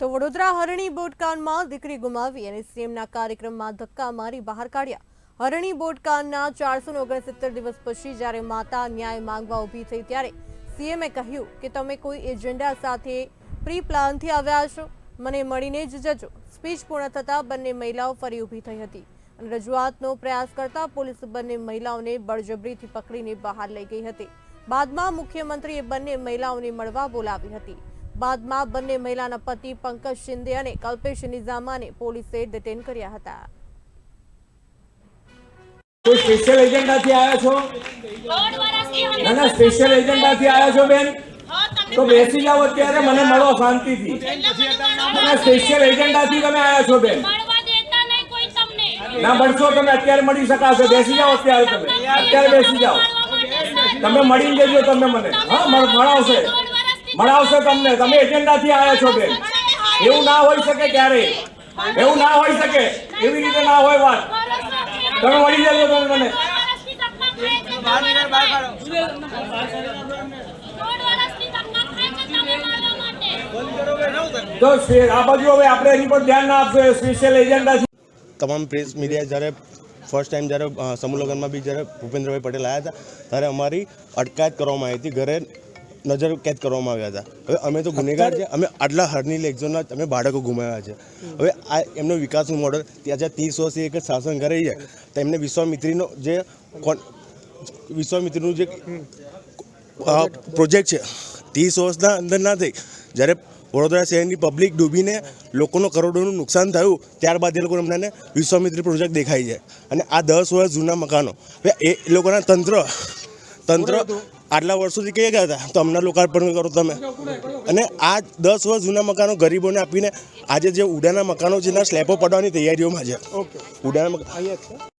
તો વડોદરા હરણી બોટકાનમાં દીકરી ગુમાવી અને સીએમના કાર્યક્રમમાં ધક્કા મારી બહાર કાઢ્યા. હરણી બોટકાનના ચારસો ઓગણસિત્તેર દિવસ પછી જ્યારે માતા ન્યાય માંગવા ઊભી થઈ ત્યારે સીએમએ કહ્યું કે તમે કોઈ એજન્ડા સાથે પ્રી પ્લાનથી આવ્યા છો મને મળીને જ જજો. સ્પીચ પૂર્ણ થતાં બંને મહિલાઓ ફરી ઊભી થઈ હતી. અને રજૂઆતનો પ્રયાસ કરતા પોલીસ બંને મહિલાઓને બળજબરીથી પકડીને બહાર લઈ ગઈ હતી. બાદમાં મુખ્યમંત્રીએ બંને મહિલાઓને મળવા બોલાવી હતી. બાદમાં બંને મહિલાના પતિ પંકજ શિંદે અને કલ્પેશ નિઝામાને પોલીસે ડિટેન કર્યા હતા. કોઈ સ્પેશિયલ એજન્ડાથી આવ્યા છો? ના ના સ્પેશિયલ એજન્ડાથી આવ્યા છો, બેન? તો બેસી જાઓ અત્યારે મને મળો શાંતિથી. સ્પેશિયલ એજન્ડાથી તમે આવ્યા છો, બેન? ના મળશો તમે, અત્યારે મળી શકાશો. બેસી જાઓ અત્યારે તમે. અત્યારે બેસી જાઓ. તમે મળીને જજો તમે મને. હા, મળ- મળાવશે. મળાવશે તમને. તમે એજન્ડાથી આવ્યા છો બેન. એવું ના હોઈ શકે ક્યારેય એવું ના હોઈ શકે. એવી રીતે ના હોય વાત. તમે મળી જજો તમે મને. તો આ બાજુ હવે આપણે એની પર ધ્યાન આપશો સ્પેશિયલ એજન્ડાથી તમામ પ્રેસ મીડિયા જ્યારે ફર્સ્ટ ટાઈમ જ્યારે સમૂહ લગ્નમાં બી જ્યારે ભૂપેન્દ્રભાઈ પટેલ આવ્યા હતા, ત્યારે અમારી અટકાયત કરવામાં આવી હતી. ઘરે નજર કેદ કરવામાં આવ્યા હતા. હવે અમે તો ગુનેગાર છે અમે આટલા હરની લેક્ચરના અમે બાળકો ગુમાવ્યા છે. હવે આ એમનો વિકાસનું મોડલ ત્યાં જ્યાં ત્રીસ વર્ષથી એક શાસન કરે છે તો એમને વિશ્વામિત્રીનો જે વિશ્વામિત્રીનું જે પ્રોજેક્ટ છે ત્રીસ વર્ષના અંદર ના થઈ. જ્યારે વડોદરા શહેરની પબ્લિક ડૂબીને લોકોનો કરોડોનું નુકસાન થયું ત્યારબાદ એ લોકો એમને વિશ્વામિત્રી પ્રોજેક્ટ દેખાય છે. અને આ દસ વર્ષ જૂના મકાનો. હવે એ લોકોના તંત્ર તંત્ર આટલા વર્ષોથી કહી ગયા હતા? તો અમને લોકાર્પણ કરો તમે. અને આ દસ વર્ષ જૂના મકાનો ગરીબોને આપીને આજે જે ઉડાના મકાનો છે એના સ્લેબો પડવાની તૈયારીઓમાં છે. ઉડાના મકાન